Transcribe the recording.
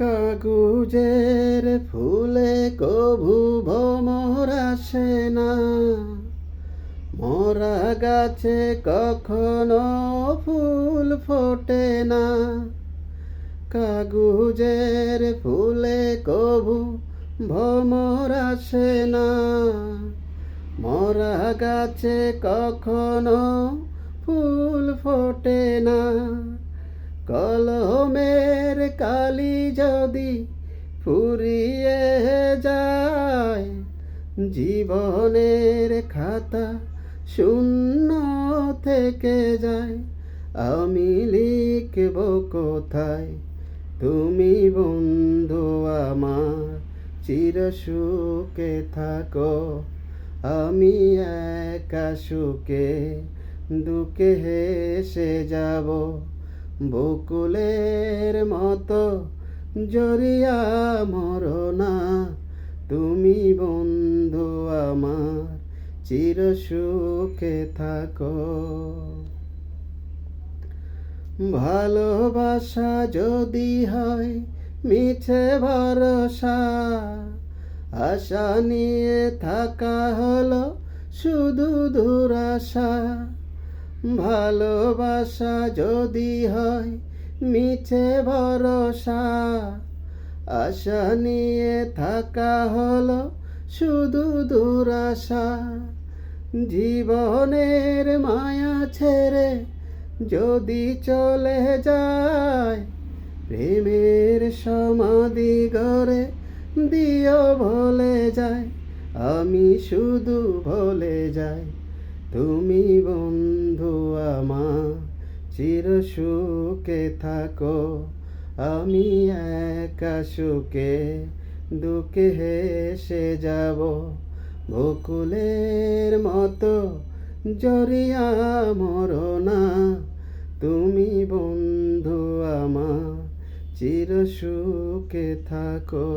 কাগুজের ফুলে কভু ভমর আসে না। মরা গাছে কখনো ফুল ফোটে না। কাগুজের ফুলে কভু ভমর আসে না। মরা গাছে কখনো ফুল ফোটে না। কলমের কালি যদি ফুরিয়ে যায়, জীবনের খাতা শূন্য থেকে যায়। আমি লিখব কোথায়? তুমি বন্ধু আমার, চির সুখে থাকো। আমি একা সুখে, দুঃখে হেসে যাব। বকুলের মতো জরিয়া মরনা। তুমি বন্ধু আমার, চির সুখে থাকো। ভালোবাসা যদি হয় মিছে ভরসা, আশা নিয়ে থাকা হলো শুধু দুরাশা। ভালোবাসা যদি হয় মিছে ভরসা, আশা নিয়ে থাকা হলো শুধু দুরাশা। জীবনের মায়া ছেড়ে যদি চলে যায়, প্রেমের সমাধি গড়ে দিও ভুলে যায়, আমি শুধু ভুলে যাই। তুমি বন্ধু আমার, চির সুখে থাকো। আমি একা সুখে, দুঃখে হেসে যাব। বকুলের মতো জরিয়া মরনা তুমি বন্ধু আমার, চির সুখে থাকো।